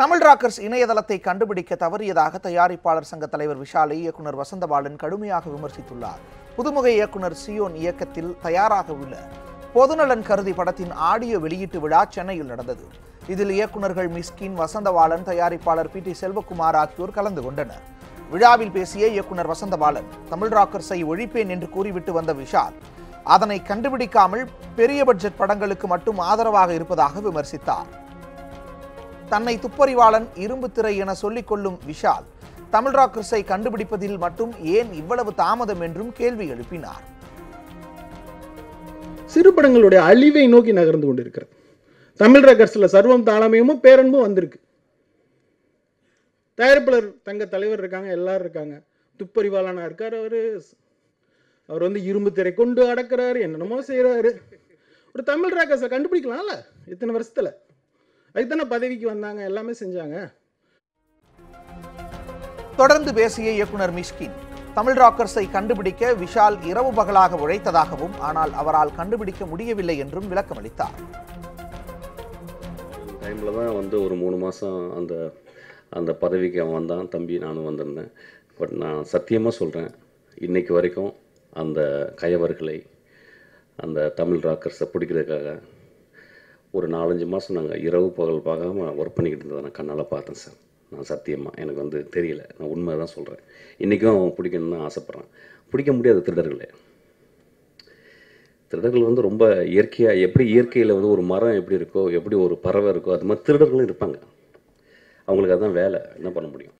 Tamil Rockers இணையதளத்தை கண்டுபிடிக்க தவறியதாக தயாரிப்பாளர் சங்க தலைவர் விஷாலை இயக்குனர் வசந்தபாலன் கடுமையாக விமர்சித்துள்ளார். புதுமுக இயக்குனர் சியோன் இயக்கத்தில் தயாராக உள்ள பொதுநலன் கருதி படத்தின் ஆடியோ வெளியீட்டு விழா சென்னையில் நடந்தது. இதில் இயக்குநர்கள் மிஸ்கின் வசந்தபாலன் தயாரிப்பாளர் பி டி செல்வகுமார் ஆகியோர் கலந்து கொண்டனர். விழாவில் பேசிய இயக்குனர் வசந்தபாலன் தமிழ் ராக்கர்ஸை ஒழிப்பேன் என்று கூறிவிட்டு வந்த விஷால் அதனை கண்டுபிடிக்காமல் பெரிய பட்ஜெட் படங்களுக்கு மட்டும் ஆதரவாக இருப்பதாக விமர்சித்தார். தன்னை துப்பறிவாளன் இரும்பு திரை என சொல்லிக்கொள்ளும் விஷால். தமிழ் ராக்கர்ஸை கண்டுபிடிப்பதில் மட்டும் ஏன் இவ்வளவு தாமதம் என்றும் கேள்வி எழுப்பினார். சிறுபடங்களுடைய அழிவை நோக்கி நகர்ந்து கொண்டிருக்கிறது. தமிழ் ராக்கர்ஸில் சர்வம் தாளமயமும் பேரன்பும் வந்திருக்கு. தயாரிப்பாளர் தங்க தலைவர் இருக்காங்க எல்லாரும் இருக்காங்க. துப்பறிவாளனா இருக்கார் அவர். அவர் வந்து இரும்பு திரை கொண்டு அடக்கிறாரு என்னென்னமோ செய்கிறாரு ஒரு தமிழ் ராக்கர்ஸை கண்டுபிடிக்கலாம்ல இத்தனை வருஷத்தில். அதுக்கு தானே பதவிக்கு வந்தாங்க எல்லாமே செஞ்சாங்க. தொடர்ந்து பேசிய இயக்குனர் மிஷ்கின் தமிழ் ராக்கர்ஸை கண்டுபிடிக்க விஷால் இரவு பகலாக உழைத்ததாகவும் ஆனால் அவரால் கண்டுபிடிக்க முடியவில்லை என்றும் விளக்கமளித்தார். டைமில் தான் வந்து ஒரு மூணு மாதம் அந்த அந்த பதவிக்கு அவன் வந்தான். தம்பி நானும் வந்திருந்தேன். பட் நான் சத்தியமாக சொல்கிறேன் இன்னைக்கு வரைக்கும் அந்த கயவர்களை அந்த தமிழ் ராக்கர்ஸை பிடிக்கிறதுக்காக ஒரு நாலஞ்சு மாதம் நாங்கள் இரவு பகல் பார்க்காம ஒர்க் பண்ணிக்கிட்டு இருந்ததை நான் கண்ணால் பார்த்தேன் சார். நான் சத்தியமாக எனக்கு வந்து தெரியல. நான் உண்மை தான் சொல்கிறேன் இன்றைக்கும் பிடிக்கணும்னு ஆசைப்பட்றேன். பிடிக்க முடியாத திருடர்களே. திருடர்கள் வந்து ரொம்ப இயற்கையாக எப்படி இயற்கையில் வந்து ஒரு மரம் எப்படி இருக்கோ எப்படி ஒரு பறவை இருக்கோ அது மாதிரி திருடர்களும் இருப்பாங்க. அவங்களுக்கு அதுதான் வேலை. என்ன பண்ண முடியும்?